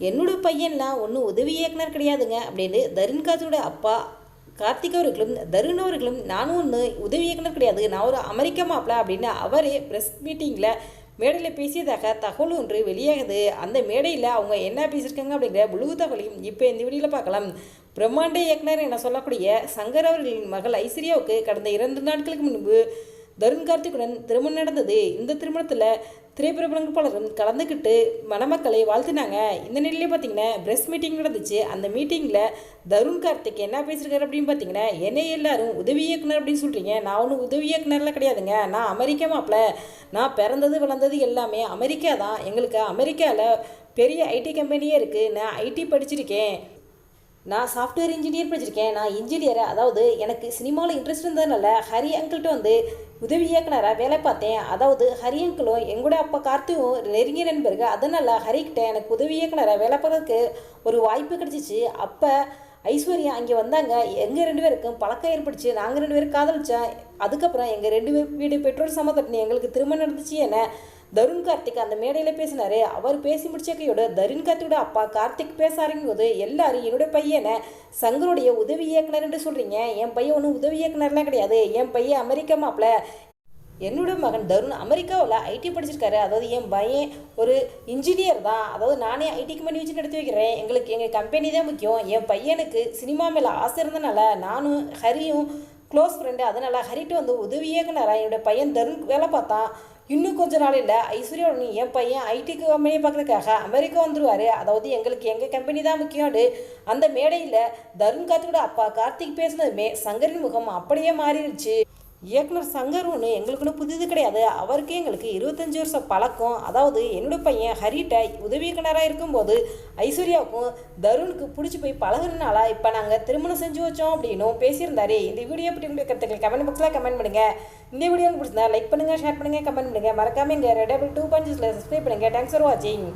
என்னோட பையன்லாம் ஒன்றும் உதவி இயக்குனர் கிடையாதுங்க அப்படின்னு தருண்காஜோட அப்பா கார்த்திக் அவர்களும் தருண் அவர்களும் நானும் ஒன்று உதவி இயக்குனர் கிடையாது நான் ஒரு அமெரிக்க மாப்பிள்ள அப்படின்னு அவரே ப்ரெஸ் மீட்டிங்கில் மேடையில் பேசியதாக தகவல் ஒன்று வெளியாகுது. அந்த மேடையில் அவங்க என்ன பேசியிருக்காங்க அப்படிங்கிற முழு தகவலையும் இப்போ இந்த வீடியோவில் பார்க்கலாம். பிரம்மாண்ட இயக்குனர் என சொல்லக்கூடிய சங்கர் அவர்களின் மகள் ஐஸ்வர்யாவுக்கு கடந்த இரண்டு நாட்களுக்கு முன்பு தருண் கார்த்திக்குடன் திருமணம் நடந்தது. இந்த திருமணத்தில் திரைப்பிரபலங்கள் பலரும் கலந்துக்கிட்டு மணமக்களை வாழ்த்தினாங்க. இந்த நிலையிலே பார்த்தீங்கன்னா ப்ரெஸ் மீட்டிங் நடந்துச்சு. அந்த மீட்டிங்கில் தருண் கார்த்திக் என்ன பேசியிருக்காரு அப்படின்னு பார்த்தீங்கன்னா என்னை எல்லாரும் உதவி இயக்குனர் அப்படின்னு சொல்கிறீங்க நான் ஒன்றும் உதவி இயக்குனர்லாம் கிடையாதுங்க. நான் அமெரிக்கா மாப்பிள்ள நான் பிறந்தது வளர்ந்தது எல்லாமே அமெரிக்கா தான். எங்களுக்கு அமெரிக்காவில் பெரிய ஐடி கம்பெனியே இருக்குது நான் ஐடி படிச்சிருக்கேன். நான் சாஃப்ட்வேர் இன்ஜினியர் படிச்சிருக்கேன் நான் இன்ஜினியர் அதாவது எனக்கு சினிமாவில் இன்ட்ரெஸ்ட் இருந்ததுனால ஹரி அங்கிள்கிட்ட வந்து உதவி இயக்குனராக வேலை பார்த்தேன். அதாவது ஹரி அங்கிளும் எங்கூட அப்பா கார்த்தியும் நெருங்கிய நண்பர்கள். அதனால் ஹரிக்கிட்ட எனக்கு உதவி இயக்குனராக வேலை பார்க்கறதுக்கு ஒரு வாய்ப்பு கிடச்சிச்சு. அப்போ ஐஸ்வர்யா அங்கே வந்தாங்க. எங்கள் ரெண்டு பேருக்கும் பழக்கம் ஏற்பட்டுச்சு. நாங்கள் ரெண்டு பேரும் காதலிச்சோம். அதுக்கப்புறம் எங்கள் ரெண்டு பேர் வீடு பெற்றோர் சம்மந்தப்பட்டு எங்களுக்கு திருமணம் நடந்துச்சு என்ன தருண் கார்த்திக் அந்த மேடையில் பேசினாரு. அவர் பேசி முடிச்ச கையோட தருண் கார்த்தியோட அப்பா கார்த்திக் பேச போது எல்லாரும் என்னுடைய பையனை சங்கருடைய உதவி இயக்குனர் என்று சொல்கிறீங்க என் பையன் ஒன்றும் உதவி இயக்குனர்லாம் கிடையாது. என் பையன் அமெரிக்கா மாப்பிள்ள என்னோட மகன் தருண் அமெரிக்காவில் ஐடி படிச்சிருக்காரு. அதாவது என் பையன் ஒரு இன்ஜினியர் தான். அதாவது நானே ஐடி கம்பெனி வச்சு நடத்தி வைக்கிறேன். எங்களுக்கு எங்கள் கம்பெனி தான் முக்கியம். என் பையனுக்கு சினிமா மேலே ஆசை இருந்தனால நானும் ஹரியும் க்ளோஸ் ஃப்ரெண்டு அதனால் ஹரிட்டு வந்து உதவி என்னோட பையன் தருண் வேலை பார்த்தான். இன்னும் கொஞ்ச நாள் இல்லை. ஐஸ்வர்யா நீ என் பையன் ஐடி கம்பெனியை பார்க்கறதுக்காக அமெரிக்கா வந்துடுவார் அதாவது எங்களுக்கு எங்கள் கம்பெனி தான் முக்கியம்னு அந்த மேடையில் தருண் கார்த்திகோட அப்பா கார்த்திக் பேசினதுமே சங்கரின் முகம் அப்படியே மாறிடுச்சு இயக்குனர் சங்கர் ஒன்று எங்களுக்குன்னு புதிது கிடையாது. அவருக்கு எங்களுக்கு இருபத்தஞ்சி வருஷம் பழக்கம். அதாவது என்னோட பையன் ஹரிட்ட உதவி இயக்குனராக இருக்கும்போது ஐஸ்வர்யாவுக்கும் தருணுக்கு பிடிச்சி போய் பழகுறதுனால இப்போ நாங்கள் திருமணம் செஞ்சு வச்சோம் அப்படின்னும் பேசியிருந்தாரு. இந்த வீடியோ பற்றி உங்களுக்கு கருத்துக்கள் கமெண்ட் பாக்ஸில் கமெண்ட் பண்ணுங்கள் இந்த வீடியோ உங்களுக்கு பிடிச்சிருந்தா லைக் பண்ணுங்கள் ஷேர் பண்ணுங்கள் கமெண்ட் பண்ணுங்கள் மறக்காம எங்கள் ரெடபிள் டூ பாயிண்ட் சப்ஸ்கிரைப் பண்ணுங்கள் தேங்க்ஸ் ஃபார் வாட்சிங்